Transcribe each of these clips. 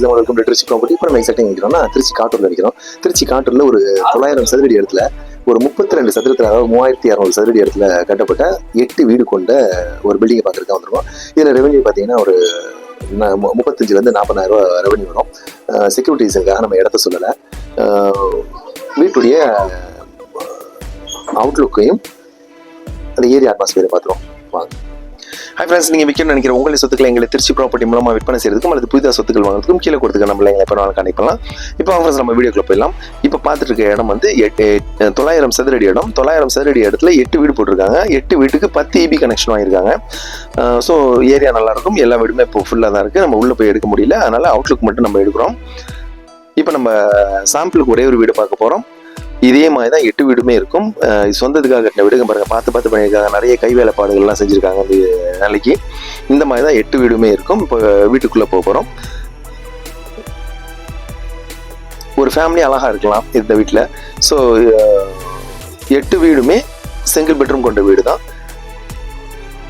Welcome to Trichy property இப்போ நம்ம எக்ஸாக்டாக நிற்கிறோம்னா திருச்சி காட்டூரில் நிற்கிறோம் திருச்சி காட்டூரில் ஒரு தொள்ளாயிரம் சதுரடி இடத்துல ஒரு முப்பத்தி ரெண்டு சதுரத்தில் அதாவது மூவாயிரத்தி இரநூறு சதுரடி இடத்துல கட்டப்பட்ட எட்டு வீடு கொண்ட ஒரு பில்டிங்கை பார்த்துருக்கா வந்திருக்கோம். இதில் ரெவன்யூ பார்த்தீங்கன்னா ஒரு முப்பத்தஞ்சுலேருந்து நாற்பதாயிரம் ரூபா ரெவன்யூ வரும். செக்யூரிட்டிஸுக்காக நம்ம இடத்த சொல்லலை. வீட்டுடைய அவுட்லுக்கையும் அந்த ஏரியா அட்மாஸ்பியரை பார்த்துருவோம். வாங்க. ஹை ஃப்ரெண்ட்ஸ் நீங்கள் விற்கணும்னு நினைக்கிற உங்களுடைய சொத்துக்களை எங்களை திருச்சி ப்ராப்பர்ட்டி மூலமாக விற்பனை செய்யறதுக்கும் அல்லது புதிதாக சொத்துக்கள் வாங்குறதுக்கும் கீழே கொடுத்துக்க நம்மள எங்களை எப்போ வேணாலும் கனெக்ட் பண்ணலாம். இப்போ ஃப்ரெண்ட்ஸ் நம்ம வீடியோக்குள்ள போயிடலாம். இப்போ பார்த்துட்டு இருக்க இடம் வந்து எட்டு தொள்ளாயிரம் சதுரடி இடம். தொள்ளாயிரம் சதுரடி இடத்துல எட்டு வீடு போட்டிருக்காங்க. எட்டு வீட்டுக்கு பத்து இபி கனெக்ஷன் வாங்கியிருக்காங்க. ஸோ ஏரியா நல்லாயிருக்கும். எல்லா வீடுமே இப்போ ஃபுல்லாக தான் இருக்குது நம்ம உள்ளே போய் எடுக்க முடியல. அதனால் அவுட்லுக் மட்டும் நம்ம எடுக்கிறோம். இப்போ நம்ம சாம்பிளுக்கு ஒரே ஒரு வீடு பார்க்க போகிறோம் இதே மாதிரி தான் எட்டு வீடுமே இருக்கும். சொந்தத்துக்காக கட்டின வீடுங்க பாருங்க பார்த்து பார்த்து பண்ணியிருக்காங்க. நிறைய கை வேலைப்பாடுகள்லாம் செஞ்சுருக்காங்க அந்த நாளைக்கு இந்த மாதிரி தான் எட்டு வீடுமே இருக்கும். இப்போ வீட்டுக்குள்ளே போக போகிறோம் ஒரு ஃபேமிலி அழகாக இருக்கலாம் இந்த வீட்டில் ஸோ எட்டு வீடுமே சிங்கிள் பெட்ரூம் கொண்ட வீடு தான்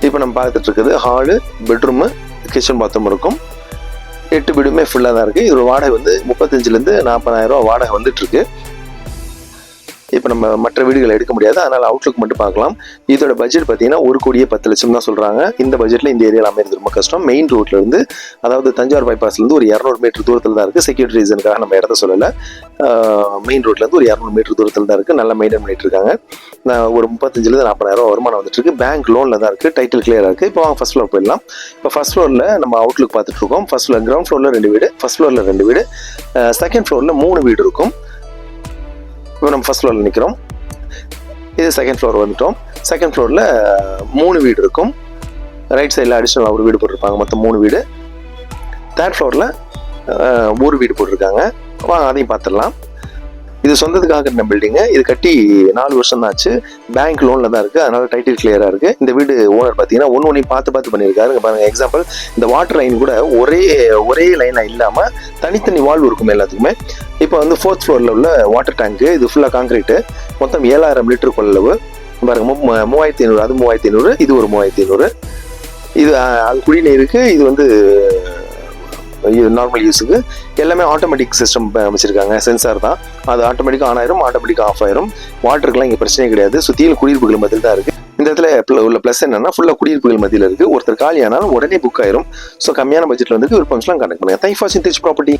இப்போ நம்ம பார்த்துட்டு இருக்குது ஹாலு பெட்ரூமு கிச்சன் பாத்ரூம் இருக்கும். எட்டு வீடுமே ஃபுல்லாக தான் இருக்குது இதோட வாடகை வந்து முப்பத்தஞ்சுலேருந்து நாற்பதாயிரம் ரூபா வாடகை வந்துட்டு இருக்கு. இப்போ நம்ம மற்ற வீடுகளை எடுக்க முடியாது. அதனால் அவுட்லுக் மட்டும் பார்க்கலாம். இதோட பட்ஜெட் பார்த்தீங்கன்னா ஒரு கோடியே பத்து லட்சம் தான் சொல்கிறாங்க இந்த பட்ஜெட்டில் இந்த ஏரியாவில் அமைகிறது ரொம்ப கஷ்டம். மெயின் ரோட்ல இருந்து அதாவது தஞ்சாவூர் bypassல-இருந்து ஒரு இரநூறு மீட்டர் தூரத்தில் தான் இருக்குது செக்யூரிட்டி ரீசனுக்காக நம்ம இடத்த சொல்லலை. மெயின் ரோட்லேருந்து ஒரு இரநூறு மீட்டர் தூரத்தில் தான் இருக்குது நல்லா மெயின்டைன் பண்ணிட்டு இருக்காங்க. நான் ஒரு முப்பத்தஞ்சுலேருந்து நாற்பதாயிரம் வருமானம் வந்துட்டு இருக்கு. பேங்க் லோனில் தான் இருக்குது டைட்டில் கிளியராக இருக்குது இப்போ வாங்க ஃபர்ஸ்ட் ஃப்ளோர் போயிடலாம். இப்போ ஃபர்ஸ்ட் ஃப்ளோரில் நம்ம அவுட்லுக் பார்த்துட்டு இருக்கோம். ஃபர்ஸ்ட் ஃப்ளோர் கிரவுண்ட் ஃப்ளோரில் ரெண்டு வீடு. ஃபர்ஸ்ட் ஃப்ளோரில் ரெண்டு வீடு. செகண்ட் ஃப்ளோரில் மூணு வீடு இருக்கும். இப்போ நம்ம ஃபர்ஸ்ட் ஃப்ளோரில் நிற்கிறோம் இது செகண்ட் ஃப்ளோர் வந்துட்டோம். செகண்ட் ஃப்ளோரில் மூணு வீடு இருக்கும். ரைட் சைடில் அடிஷ்னல் ஒரு வீடு போட்டிருப்பாங்க. மொத்தம் மூணு வீடு. தேர்ட் ஃப்ளோரில் ஒரு வீடு போட்டிருக்காங்க. வாங்க அதையும் பார்த்துடலாம். இது சொந்தத்துக்காக கட்டின பில்டிங்கு இது கட்டி நாலு வருஷம் தான் ஆச்சு பேங்க் லோனில் தான் இருக்குது அதனால டைட்டில் கிளியராக இருக்குது இந்த வீடு ஓனர் பார்த்தீங்கன்னா ஒன்று ஒன்றையும் பார்த்து பார்த்து பண்ணியிருக்காரு. பாருங்க எக்ஸாம்பிள் இந்த வாட்டர் லைன் கூட ஒரே ஒரே லைனாக இல்லாமல் தனித்தனி வால்வு இருக்கும் எல்லாத்துக்குமே. இப்போ வந்து ஃபோர்த் ஃப்ளோரில் உள்ள வாட்டர் டேங்க்கு இது ஃபுல்லாக காங்கிரீட்டு மொத்தம் ஏழாயிரம் லிட்டர் கொள்ளளவு பாருங்க மூவாயிரத்தி ஐநூறு அது மூவாயிரத்தி ஐநூறு இது ஒரு மூவாயிரத்தி ஐநூறு. இது அது குடிநீருக்கு இது வந்து நார்மல் யூஸுக்கு எல்லாமே ஆட்டோமேட்டிக் சிஸ்டம் அமைச்சிருக்காங்க சென்சார் தான். அது ஆட்டோமேட்டிக்காக ஆன் ஆயிரும் ஆட்டோமேட்டிக்காக ஆஃப் ஆயிரும். வாட்டருக்குலாம் இங்கே பிரச்சனையே கிடையாது. சுற்றியில் குடியிருப்புகள் மத்தியில் தான் இருக்குது இந்த இடத்துல உள்ள ப்ளஸ் என்னன்னா ஃபுல்லாக குடியிருப்புகள் மத்தியில் இருக்குது ஒருத்தர் காலி ஆனாலும் உடனே புக் ஆயிரும். ஸோ கம்மியான பட்ஜெட்டில் வந்து விருப்பம்ஸ்லாம் கனெக்ட் பண்ணுங்க தேங்க் ஃபார் திருச்சி ப்ராப்பர்ட்டி